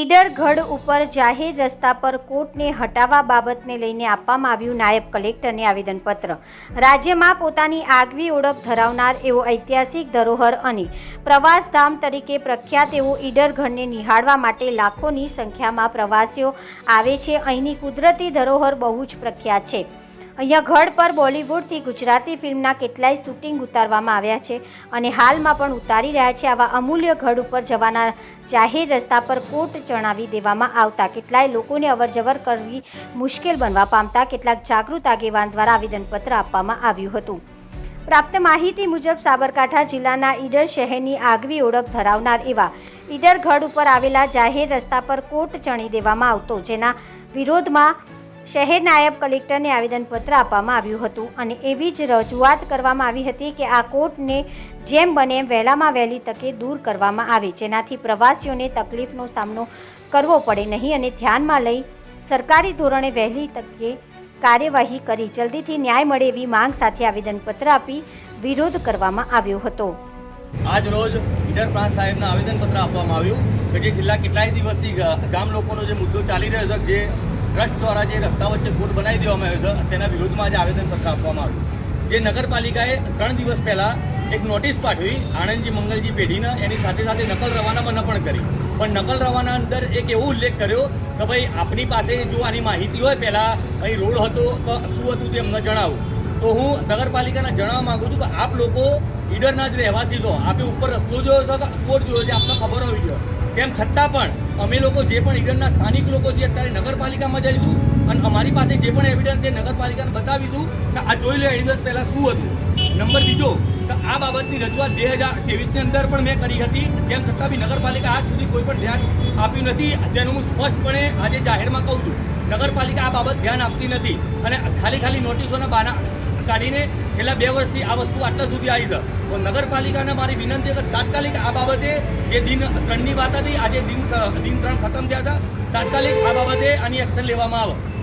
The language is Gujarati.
ઈડર ગઢ ઉપર જાહેર રસ્તા પર કોર્ટને હટાવવા બાબતને લઈને આપવામાં આવ્યું નાયબ કલેક્ટરને આવેદનપત્ર. રાજ્યમાં પોતાની આગવી ઓળખ ધરાવનાર એવો ઐતિહાસિક ધરોહર અને પ્રવાસધામ તરીકે પ્રખ્યાત એવો ઈડરગઢને નિહાળવા માટે લાખોની સંખ્યામાં પ્રવાસીઓ આવે છે. અહીંની કુદરતી ધરોહર બહુ જ પ્રખ્યાત છે. અહીંયા ઘડ પર બોલિવૂડથી ગુજરાતી ફિલ્મના કેટલાય શૂટિંગ ઉતારવામાં આવ્યા છે અને હાલમાં પણ ઉતારી રહ્યા છે. આવા અમૂલ્ય ઘડ ઉપર જવાના જાહેર રસ્તા પર કોટ ચણાવી દેવામાં આવતા કેટલાય લોકોને અવરજવર કરવી મુશ્કેલ બનવા પામતા કેટલાક જાગૃત આગેવાન દ્વારા આવેદનપત્ર આપવામાં આવ્યું હતું. પ્રાપ્ત માહિતી મુજબ સાબરકાંઠા જિલ્લાના ઈડર શહેરની આગવી ઓળખ ધરાવનાર એવા ઈડર ઘડ ઉપર આવેલા જાહેર રસ્તા પર કોટ ચણી દેવામાં આવતો, જેના વિરોધમાં શહેર નાયબ કલેક્ટરને આવેદનપત્ર આપવામાં આવ્યું હતું અને એવી જ રજૂઆત કરવામાં આવી હતી કે આ કોર્ટને જેમ બને વહેલામાં વહેલી તકે દૂર કરવામાં આવે. જેનાથી પ્રવાસીઓને તકલીફનો સામનો કરવો પડે નહીં અને ધ્યાનમાં લઈ સરકારી ધોરણે વહેલી તકે કાર્યવાહી કરી. જલ્દીથી ન્યાય મળે એવી માંગ સાથે આવેદનપત્ર આપી વિરોધ કરવામાં આવ્યો હતો. આજ રોજ ઈડર પ્રાંત સાહેબના આવેદનપત્ર આપવામાં આવ્યું કે જે છેલ્લા કેટલાય દિવસથી ગામ લોકોનો જે મુદ્દો ચાલી રહ્યો છે, જે ટ્રસ્ટ દ્વારા જે રસ્તા વચ્ચે કોટ બનાવી દેવામાં આવ્યો છે, તેના વિરોધમાં આજે આવેદનપત્ર આપવામાં આવ્યું. જે નગરપાલિકાએ ત્રણ દિવસ પહેલાં એક નોટિસ પાઠવી, આણંદજી મંગલજી પેઢીને, એની સાથે સાથે નકલ રવાનામાં ન પણ કરી. પણ નકલ રવાના અંદર એક એવો ઉલ્લેખ કર્યો કે ભાઈ, આપની પાસે જો આની માહિતી હોય, પહેલાં અહીં રોડ હતો, તો શું હતું તે અમને જણાવો. તો હું નગરપાલિકાને જણાવવા માગું છું કે આપ લોકો ઈડરના જ રહેવાસી છો. આપે ઉપર રસ્તો જોયો છો કે કોર્ટ જોયો છે, આપને ખબર હોવી જોઈએ. તેમ છતાં પણ અમે લોકો જે પણ ઈડરના સ્થાનિક લોકો છે, અત્યારે નગરપાલિકામાં જઈશું અને અમારી પાસે જે પણ એવિડન્સ છે, નગરપાલિકાને બતાવીશું કે આ જોઈ લો એવિડન્સ પહેલાં શું હતું. નંબર બીજો, કે આ બાબતની રજૂઆત બે હજારની અંદર પણ મેં કરી હતી. તેમ છતાં બી નગરપાલિકા આજ સુધી કોઈ પણ ધ્યાન આપ્યું નથી. જેનું હું સ્પષ્ટપણે આજે જાહેરમાં કહું છું. નગરપાલિકા આ બાબત ધ્યાન આપતી નથી. અને ખાલી ખાલી નોટિસોના બાના કાઢીને છેલ્લા બે વર્ષથી આ વસ્તુ આટલા સુધી આવી છે. તો નગરપાલિકાને મારી વિનંતી છે તાત્કાલિક આ બાબતે જે દિન ત્રણની વાત હતી, આજે દિન દિન ત્રણ ખતમ થયા હતા, તાત્કાલિક આ બાબતે આની એક્શન લેવામાં આવે.